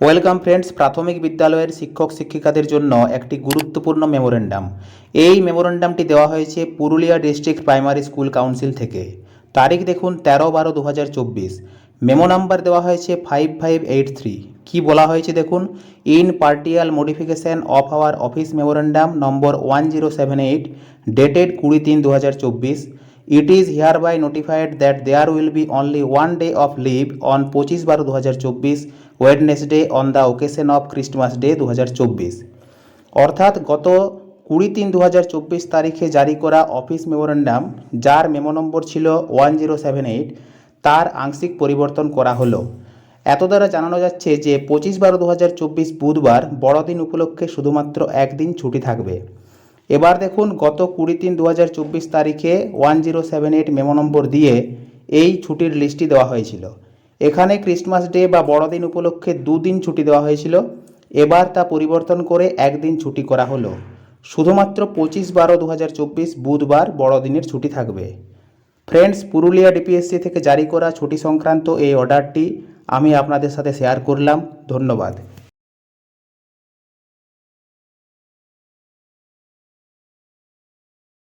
Welcome friends, প্রাথমিক বিদ্যালয়ের শিক্ষক শিক্ষিকাদের জন্য একটি গুরুত্বপূর্ণ মেমোরেন্ডাম। এই মেমোরেন্ডামটি দেওয়া হয়েছে Purulia district primary school council থেকে। তারিখ দেখুন, তেরো বারো দু মেমো নাম্বার দেওয়া হয়েছে ফাইভ ফাইভ এইট থ্রি। কী বলা হয়েছে দেখুন? In partial modification of our office memorandum number one zero seven eight, dated কুড়ি তিন দু it is hereby notified that there will be only one day of leave on পঁচিশ বারো দু Wednesday on the occasion of Christmas day দু হাজার চব্বিশ। অর্থাৎ গত কুড়ি তিন দু তারিখে জারি করা অফিস মেমোরেন্ডাম, যার মেমো নম্বর ছিল ওয়ান জিরো সেভেন এইট, তার আংশিক পরিবর্তন করা হলো। এত দ্বারা জানানো যাচ্ছে যে পঁচিশ বারো দু বুধবার বড়দিন উপলক্ষে শুধুমাত্র একদিন ছুটি থাকবে। এবার দেখুন গত কুড়ি তিন দু তারিখে one zero seven eight memo number দিয়ে এই ছুটির লিস্টটি দেওয়া হয়েছিল। এখানে ক্রিসমাস ডে বা বড়দিন উপলক্ষে দুদিন ছুটি দেওয়া হয়েছিল। এবার তা পরিবর্তন করে একদিন ছুটি করা হলো। শুধুমাত্র পঁচিশ বারো দু বুধবার বড়দিনের ছুটি থাকবে। ফ্রেন্ডস, পুরুলিয়া ডিপিএসসি থেকে জারি করা ছুটি সংক্রান্ত এই অর্ডারটি আমি আপনাদের সাথে শেয়ার করলাম। ধন্যবাদ।